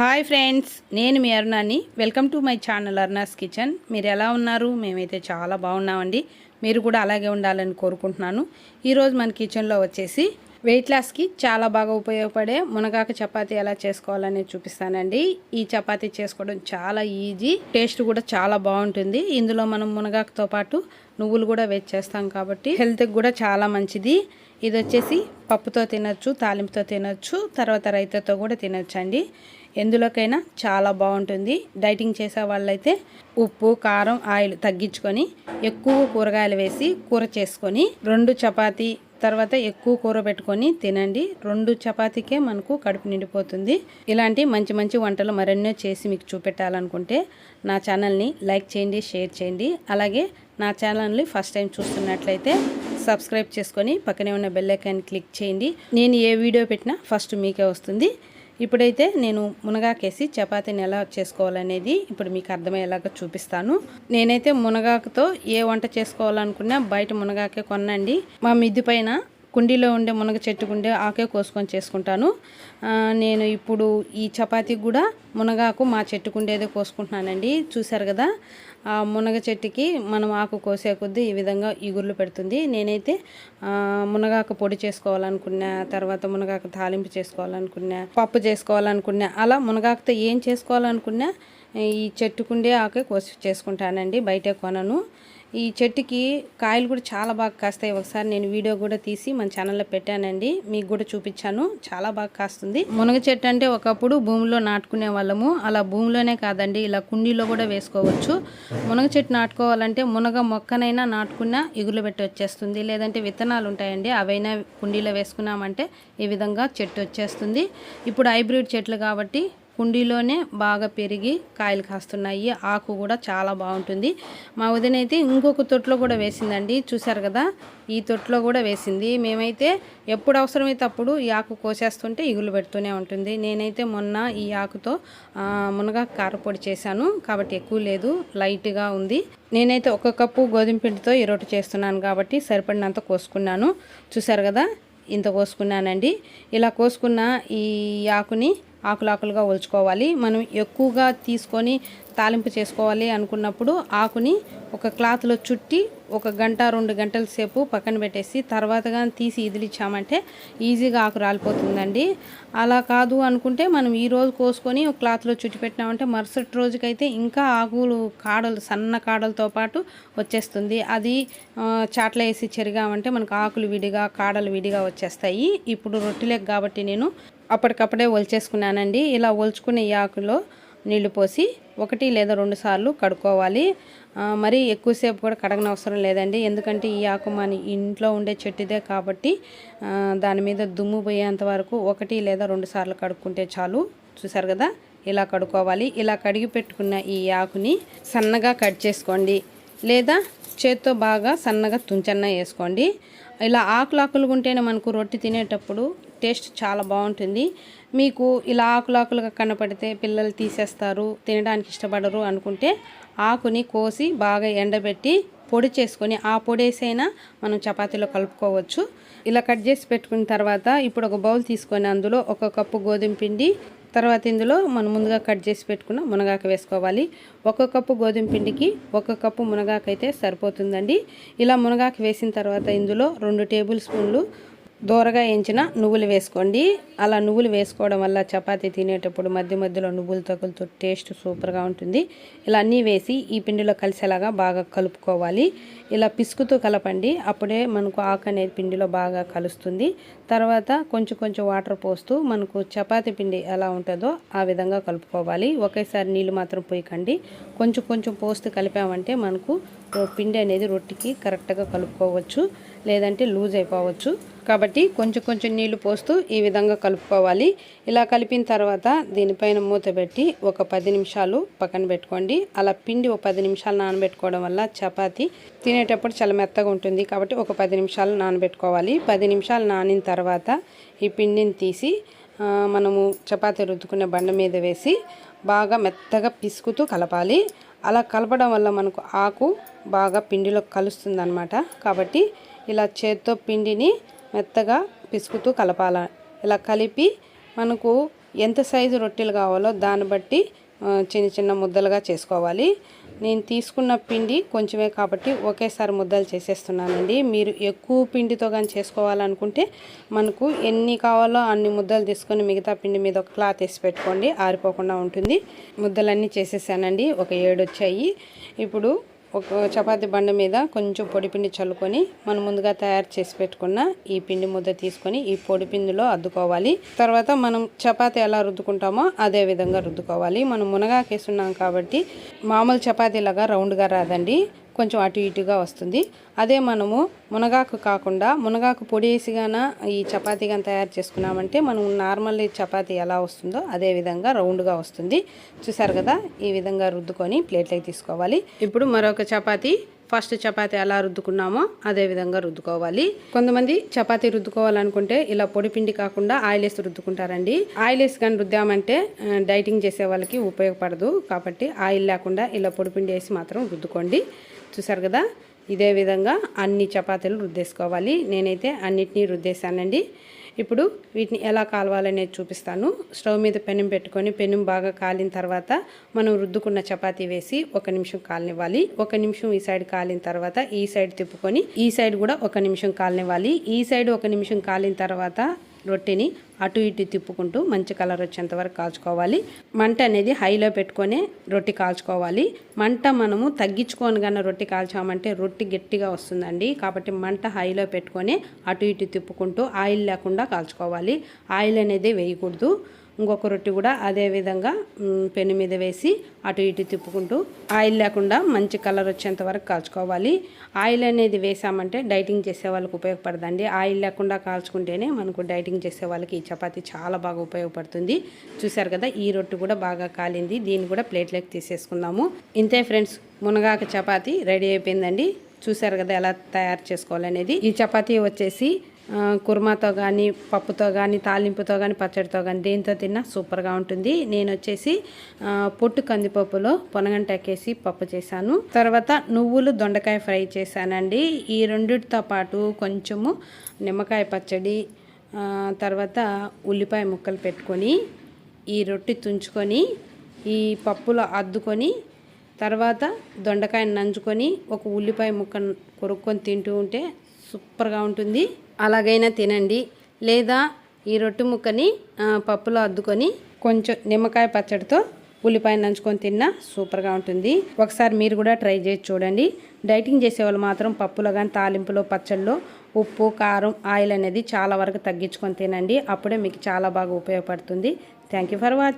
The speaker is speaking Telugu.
హాయ్ ఫ్రెండ్స్ నేను మీ అరుణాని. Welcome to my channel Aruna's kitchen. మీరు ఎలా ఉన్నారు? మేమైతే చాలా బాగున్నామండి. మీరు కూడా అలాగే ఉండాలని కోరుకుంటున్నాను. ఈరోజు మన కిచెన్లో వచ్చేసి వెయిట్ లాస్కి చాలా బాగా ఉపయోగపడే మునగాకు చపాతీ ఎలా చేసుకోవాలనేది చూపిస్తానండి. ఈ చపాతీ చేసుకోవడం చాలా ఈజీ టేస్ట్ కూడా చాలా బాగుంటుంది. ఇందులో మనం మునగాకుతో పాటు నువ్వులు కూడా వేసి చేస్తాం కాబట్టి హెల్త్కి కూడా చాలా మంచిది. ఇది వచ్చేసి పప్పుతో తినొచ్చు తాలింపుతో తినొచ్చు తర్వాత రైతాతో కూడా తినొచ్చండి. ఎందులోకైనా చాలా బాగుంటుంది. డైటింగ్ చేసే వాళ్ళైతే ఉప్పు కారం ఆయిల్ తగ్గించుకొని ఎక్కువ కూరగాయలు వేసి కూర చేసుకొని రెండు చపాతీ తర్వాత ఎక్కువ కూర పెట్టుకొని తినండి. రెండు చపాతీకే మనకు కడుపు నిండిపోతుంది. ఇలాంటి మంచి మంచి వంటలు మరెన్నో చేసి మీకు చూపెట్టాలనుకుంటే నా ఛానల్ని లైక్ చేయండి షేర్ చేయండి. అలాగే నా ఛానల్ని ఫస్ట్ టైం చూస్తున్నట్లయితే సబ్స్క్రైబ్ చేసుకొని పక్కనే ఉన్న బెల్లైకాన్ని క్లిక్ చేయండి. నేను ఏ వీడియో పెట్టినా ఫస్ట్ మీకే వస్తుంది. ఇప్పుడైతే నేను మునగాకేసి చపాతీని ఎలా చేసుకోవాలనేది ఇప్పుడు మీకు అర్థమయ్యేలాగా చూపిస్తాను. నేనైతే మునగాకుతో ఏ వంట చేసుకోవాలనుకున్నా బయట మునగాకే కొనండి మా మిద్ది పైన కుండీలో ఉండే మునగ చెట్టుకుండే ఆకే కోసుకొని చేసుకుంటాను. నేను ఇప్పుడు ఈ చపాతీకి కూడా మునగాకు మా చెట్టుకుండేదే కోసుకుంటున్నానండి. చూశారు కదా ఆ మునగ చెట్టుకి మనం ఆకు కోసే కొద్దీ ఈ విధంగా ఇగుర్లు పెడుతుంది. నేనైతే మునగాకు పొడి చేసుకోవాలనుకున్నా తర్వాత మునగాకు తాలింపు చేసుకోవాలనుకున్నా పప్పు చేసుకోవాలనుకున్నా అలా మునగాకుతో ఏం చేసుకోవాలనుకున్నా ఈ చెట్టుకుండే ఆకే కోసి చేసుకుంటానండి బయటే కొనను. ఈ చెట్టుకి కాయలు కూడా చాలా బాగా కాస్తాయి. ఒకసారి నేను వీడియో కూడా తీసి మన ఛానల్లో పెట్టానండి. మీకు కూడా చూపించాను. చాలా బాగా కాస్తుంది. మునగ చెట్టు అంటే ఒకప్పుడు భూమిలో నాటుకునే వాళ్ళము. అలా భూమిలోనే కాదండి ఇలా కుండీలో కూడా వేసుకోవచ్చు. మునగ చెట్టు నాటుకోవాలంటే మునగ మొక్కనైనా నాటుకున్నా ఇగులు పెట్టి వచ్చేస్తుంది. లేదంటే విత్తనాలు ఉంటాయండి అవైనా కుండీలో వేసుకున్నామంటే ఈ విధంగా చెట్టు వచ్చేస్తుంది. ఇప్పుడు హైబ్రిడ్ చెట్లు కాబట్టి కుండీలోనే బాగా పెరిగి కాయలు కాస్తున్నాయి. ఆకు కూడా చాలా బాగుంటుంది. మా వదినైతే ఇంకొక తొట్లో కూడా వేసిందండి. చూసారు కదా? ఈ తొట్లో కూడా వేసింది. మేమైతే ఎప్పుడు అవసరమైతే అప్పుడు ఈ ఆకు కోసేస్తుంటే ఇగులు పెడుతూనే ఉంటుంది. నేనైతే మొన్న ఈ ఆకుతో మునగా కారపొడి చేశాను. కాబట్టి ఎక్కువ లేదు. లైట్గా ఉంది. నేనైతే ఒక కప్పు గోధుమ పిండితో ఈ చేస్తున్నాను కాబట్టి సరిపడినంత కోసుకున్నాను. చూసారు కదా? ఇంత కోసుకున్నానండి. ఇలా కోసుకున్న ఈ ఆకుని ఆకులాకులుగా ఒలుచుకోవాలి. మనం ఎక్కువగా తీసుకొని తాలింపు చేసుకోవాలి అనుకున్నప్పుడు ఆకుని ఒక క్లాత్లో చుట్టి ఒక గంట రెండు గంటల సేపు పక్కన పెట్టేసి తర్వాత కానీ తీసి ఇదిలిచ్చామంటే ఈజీగా ఆకు రాలిపోతుందండి. అలా కాదు అనుకుంటే మనం ఈ రోజు కోసుకొని ఒక క్లాత్లో చుట్టి పెట్టినామంటే మరుసటి రోజుకైతే ఇంకా ఆకులు కాడలు సన్న కాడలతో పాటు వచ్చేస్తుంది. అది చాట్ల వేసి చెరిగామంటే మనకు ఆకులు విడిగా కాడలు విడిగా వచ్చేస్తాయి. ఇప్పుడు రొట్టెలకు కాబట్టి నేను అప్పటికప్పుడే ఒలిచేసుకున్నానండి. ఇలా ఒలుచుకునే ఈ ఆకులో నీళ్ళు పోసి ఒకటి లేదా రెండు సార్లు కడుక్కోవాలి. మరి మరీ ఎక్కువసేపు కూడా కడగనవసరం లేదండి. ఎందుకంటే ఈ ఆకు మన ఇంట్లో ఉండే చెట్టుదే కాబట్టి దాని మీద దుమ్ము పోయేంత వరకు ఒకటి లేదా రెండు సార్లు కడుక్కుంటే చాలు. చూసారు కదా? ఇలా కడుక్కోవాలి. ఇలా కడిగి పెట్టుకున్న ఈ ఆకుని సన్నగా కట్ చేసుకోండి. లేదా చేత్తో బాగా సన్నగా తుంచన్న వేసుకోండి. ఇలా ఆకులు ఆకులుగా ఉంటేనే మనకు రొట్టె తినేటప్పుడు టేస్ట్ చాలా బాగుంటుంది. మీకు ఇలా ఆకులాకులుగా కనపడితే పిల్లలు తీసేస్తారు తినడానికి ఇష్టపడరు అనుకుంటే ఆకుని కోసి బాగా ఎండబెట్టి పొడి చేసుకొని ఆ పొడేసైనా మనం చపాతీలో కలుపుకోవచ్చు. ఇలా కట్ చేసి పెట్టుకున్న తర్వాత ఇప్పుడు ఒక బౌల్ తీసుకొని అందులో ఒక కప్పు గోధుమ పిండి తర్వాత ఇందులో మనం ముందుగా కట్ చేసి పెట్టుకున్న మునగాకు వేసుకోవాలి. ఒక కప్పు గోధుమ పిండికి ఒక కప్పు మునగాకు అయితే సరిపోతుందండి. ఇలా మునగాకు వేసిన తర్వాత ఇందులో రెండు టేబుల్ స్పూన్లు దూరగా ఎంచిన నువ్వులు వేసుకోండి. అలా నువ్వులు వేసుకోవడం వల్ల చపాతీ తినేటప్పుడు మధ్య మధ్యలో నువ్వులు తగులుతూ టేస్ట్ సూపర్గా ఉంటుంది. ఇలా అన్నీ వేసి ఈ పిండిలో కలిసేలాగా బాగా కలుపుకోవాలి. ఇలా పిసుకుతూ కలపండి. అప్పుడే మనకు ఆకు అనేది పిండిలో బాగా కలుస్తుంది. తర్వాత కొంచెం కొంచెం వాటర్ పోస్తూ మనకు చపాతీ పిండి ఎలా ఉంటుందో ఆ విధంగా కలుపుకోవాలి. ఒకేసారి నీళ్ళు మాత్రం పోయకండి. కొంచెం కొంచెం పోస్తూ కలిపామంటే మనకు పిండి అనేది రొట్టెకి కరెక్ట్గా కలుపుకోవచ్చు. లేదంటే లూజ్ అయిపోవచ్చు. కాబట్టి కొంచెం కొంచెం నీళ్ళు పోస్తూ ఈ విధంగా కలుపుకోవాలి. ఇలా కలిపిన తర్వాత దీనిపైన మూత పెట్టి ఒక పది నిమిషాలు పక్కన పెట్టుకోండి. అలా పిండి ఒక పది నిమిషాలు నానబెట్టుకోవడం వల్ల చపాతి తినేటప్పుడు చాలా మెత్తగా ఉంటుంది. కాబట్టి ఒక పది నిమిషాలు నానబెట్టుకోవాలి. పది నిమిషాలు నానిన తర్వాత ఈ పిండిని తీసి మనము చపాతీ రుద్దుకునే బండ మీద వేసి బాగా మెత్తగా పిసుకుతూ కలపాలి. అలా కలపడం వల్ల మనకు ఆకు బాగా పిండిలో కలుస్తుంది కాబట్టి ఇలా చేత్తో పిండిని మెత్తగా పిసుకుతూ కలపాల. ఇలా కలిపి మనకు ఎంత సైజు రొట్టెలు కావాలో దాన్ని బట్టి చిన్న చిన్న ముద్దలుగా చేసుకోవాలి. నేను తీసుకున్న పిండి కొంచెమే కాబట్టి ఒకేసారి ముద్దలు చేసేస్తున్నానండి. మీరు ఎక్కువ పిండితో కానీ చేసుకోవాలనుకుంటే మనకు ఎన్ని కావాలో అన్ని ముద్దలు తీసుకొని మిగతా పిండి మీద ఒక క్లాత్ వేసి పెట్టుకోండి ఆరిపోకుండా ఉంటుంది. ముద్దలన్నీ చేసేసానండి ఒక ఏడు వచ్చాయి ఇప్పుడు ఒక చపాతి బండ మీద కొంచెం పొడిపిండి చల్లుకొని మనం ముందుగా తయారు చేసి పెట్టుకున్న ఈ పిండి ముద్ద తీసుకొని ఈ పొడి పిండిలో అద్దుకోవాలి. తర్వాత మనం చపాతి ఎలా రుద్దుకుంటామో అదే విధంగా రుద్దుకోవాలి. మనం మునగాకేస్తున్నాం కాబట్టి మామూలు చపాతీలాగా రౌండ్గా రాదండి. కొంచెం అటు ఇటుగా వస్తుంది. అదే మనము మునగాకు కాకుండా మునగాకు పొడి వేసిగాన ఈ చపాతీ కానీ తయారు చేసుకున్నామంటే మనం నార్మల్ చపాతీ ఎలా వస్తుందో అదే విధంగా రౌండ్గా వస్తుంది. చూసారు కదా? ఈ విధంగా రుద్దుకొని ప్లేట్లోకి తీసుకోవాలి. ఇప్పుడు మరొక చపాతీ ఫస్ట్ చపాతి ఎలా రుద్దుకున్నామో అదే విధంగా రుద్దుకోవాలి. కొంతమంది చపాతీ రుద్దుకోవాలనుకుంటే ఇలా పొడి పిండి కాకుండా ఆయిల్ వేసి రుద్దుకుంటారండి. ఆయిల్ వేసి కానీ రుద్దామంటే డైటింగ్ చేసే వాళ్ళకి ఉపయోగపడదు. కాబట్టి ఆయిల్ లేకుండా ఇలా పొడి పిండి వేసి మాత్రం రుద్దుకోండి. చూసారు కదా? ఇదే విధంగా అన్ని చపాతీలు రుద్దేసుకోవాలి. నేనైతే అన్నిటినీ రుద్దేశానండి. ఇప్పుడు వీటిని ఎలా కాలవాలనేది చూపిస్తాను. స్టవ్ మీద పెనం పెట్టుకొని పెనం బాగా కాలిన తర్వాత మనం రుద్దుకున్న చపాతీ వేసి ఒక నిమిషం కాలనివ్వాలి. ఒక నిమిషం ఈ సైడ్ కాలిన తర్వాత ఈ సైడ్ తిప్పుకొని ఈ సైడ్ కూడా ఒక నిమిషం కాలనివ్వాలి. ఈ సైడ్ ఒక నిమిషం కాలిన తర్వాత రొట్టెని అటు ఇటు తిప్పుకుంటూ మంచి కలర్ వచ్చేంత వరకు కాల్చుకోవాలి. మంట అనేది హైలో పెట్టుకొని రొట్టె కాల్చుకోవాలి. మంట మనము తగ్గించుకొని కానీ రొట్టె కాల్చామంటే రొట్టె గట్టిగా వస్తుందండి. కాబట్టి మంట హైలో పెట్టుకొని అటు ఇటు తిప్పుకుంటూ ఆయిల్ లేకుండా కాల్చుకోవాలి. ఆయిల్ అనేది వేయకూడదు. ఇంకొక రొట్టె కూడా అదే విధంగా పెను మీద వేసి అటు ఇటు తిప్పుకుంటూ ఆయిల్ లేకుండా మంచి కలర్ వచ్చేంత వరకు కాల్చుకోవాలి. ఆయిల్ అనేది వేసామంటే డైటింగ్ చేసే వాళ్ళకి ఉపయోగపడదండి. ఆయిల్ లేకుండా కాల్చుకుంటేనే మనకు డైటింగ్ చేసే వాళ్ళకి ఈ చపాతీ చాలా బాగా ఉపయోగపడుతుంది. చూసారు కదా ఈ రొట్టె కూడా బాగా కాలింది. దీన్ని కూడా ప్లేట్లోకి తీసేసుకుందాము. ఇంతే ఫ్రెండ్స్ మునగాకు చపాతీ రెడీ అయిపోయిందండి. చూసారు కదా ఎలా తయారు చేసుకోవాలనేది. ఈ చపాతీ వచ్చేసి కుర్మాతో కానీ పప్పుతో కానీ తాలింపుతో కానీ పచ్చడితో కానీ దేంతో తిన్నా సూపర్గా ఉంటుంది. నేను వచ్చేసి పొట్టు కందిపప్పులో పొనగంట ఎక్కేసి పప్పు చేశాను. తర్వాత నువ్వులు దొండకాయ ఫ్రై చేశానండి. ఈ రెండిటితో పాటు కొంచెము నిమ్మకాయ పచ్చడి తర్వాత ఉల్లిపాయ ముక్కలు పెట్టుకొని ఈ రొట్టె తుంచుకొని ఈ పప్పులో అద్దుకొని తర్వాత దొండకాయని నంచుకొని ఒక ఉల్లిపాయ ముక్క కొరుక్కొని తింటూ ఉంటే సూపర్గా ఉంటుంది. అలాగైనా తినండి. లేదా ఈ రొట్టె ముక్కని పప్పులో అద్దుకొని కొంచెం నిమ్మకాయ పచ్చడితో ఉల్లిపాయ నంచుకొని తిన్నా సూపర్గా ఉంటుంది. ఒకసారి మీరు కూడా ట్రై చేసి చూడండి. డైటింగ్ చేసే వాళ్ళు మాత్రం పప్పులో కానీ తాలింపులో పచ్చళ్ళలో ఉప్పు కారం ఆయిల్ అనేది చాలా వరకు తగ్గించుకొని తినండి. అప్పుడే మీకు చాలా బాగా ఉపయోగపడుతుంది. Thank you for watching.